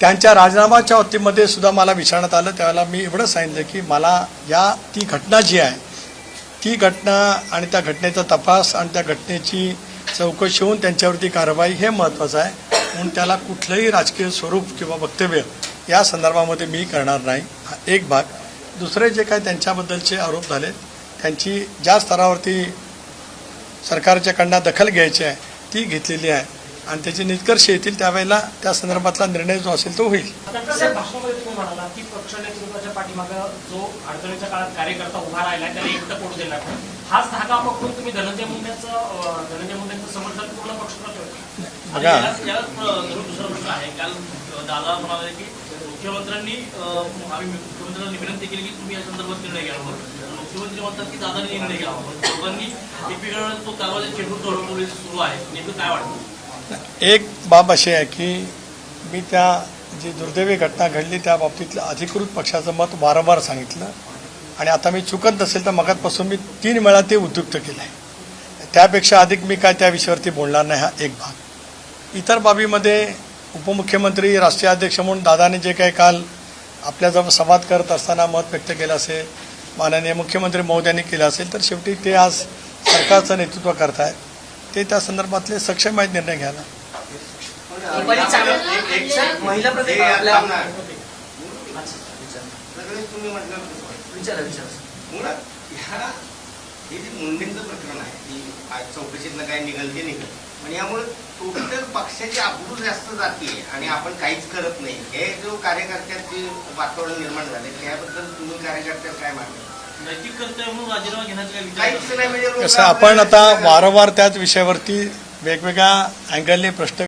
त्यांच्या राजीनामाच्या बाबतीमध्ये सुद्धा मला विचारण्यात आलं. त्यावेळेला मी एवढं सांगितलं की मला या ती घटना जी आहे ती घटना आणि त्या घटनेचा तपास आणि त्या घटनेची चौकशी होऊन त्यांच्यावरती कारवाई हे महत्त्वाचं आहे. म्हणून त्याला कुठलंही राजकीय स्वरूप किंवा वक्तव्य या संदर्भामध्ये मी करणार नाही. हा एक भाग. दुसरे जे काय त्यांच्याबद्दलचे आरोप झाले त्यांची ज्या स्तरावरती सरकारच्याकडनं दखल घ्यायची आहे ती घेतलेली आहे. आणि त्याचे निष्कर्ष येतील त्यावेळेला त्या संदर्भातला निर्णय जो असेल तो होईल. बघा. दादा मुख्यमंत्र्यांनी आम्ही मुख्यमंत्र्यांना विनंती केली की तुम्ही या संदर्भात निर्णय घ्या म्हणून. मुख्यमंत्री म्हणतात की दादांनी निर्णय घ्यावा दोघांनी एकमेकांना तो कारवाई चेंडू तोडवण्याची सुरू आहे. नेमकं काय वाटतं? एक बाब अशी आहे की मी त्या जी दुर्दैवी घटना घडली त्या बाबतीतलं अधिकृत पक्षाचं मत वारंवार सांगितलं. आणि आता मी चुकत नसेल तर मगातपासून मी तीन वेळा ते उद्युक्त केलं आहे त्यापेक्षा अधिक मी काय त्या विषयावरती बोलणार नाही हा एक भाग. इतर बाबीमध्ये उपमुख्यमंत्री राष्ट्रीय अध्यक्ष म्हणून दादाने जे काही काल आपल्याजवळ संवाद करत असताना मत व्यक्त केलं असेल माननीय मुख्यमंत्री महोदयांनी केलं असेल तर शेवटी ते आज सरकारचं नेतृत्व करतायत. ते त्या संदर्भातले सक्षम आहेत निर्णय घ्यायला. मुळात ह्या हे जे मुंडेंचं प्रकरण आहे की आज चौकशीतनं काय निघल ते निघल. पण यामुळे टोटल पक्षाची आबरू जास्त जाते आणि आपण काहीच करत नाही. हे जो कार्यकर्त्याचे वातावरण निर्माण झाले त्याबद्दल तुम्ही काय मागणी? नैतिक कर्तव्य म्हणून राजीनामा घेण्याचा काय विचार काहीच नाही म्हणजे कसं आपण आता वारंवार त्याच विषयावरती वेगवेगळ्या अँगलने प्रश्न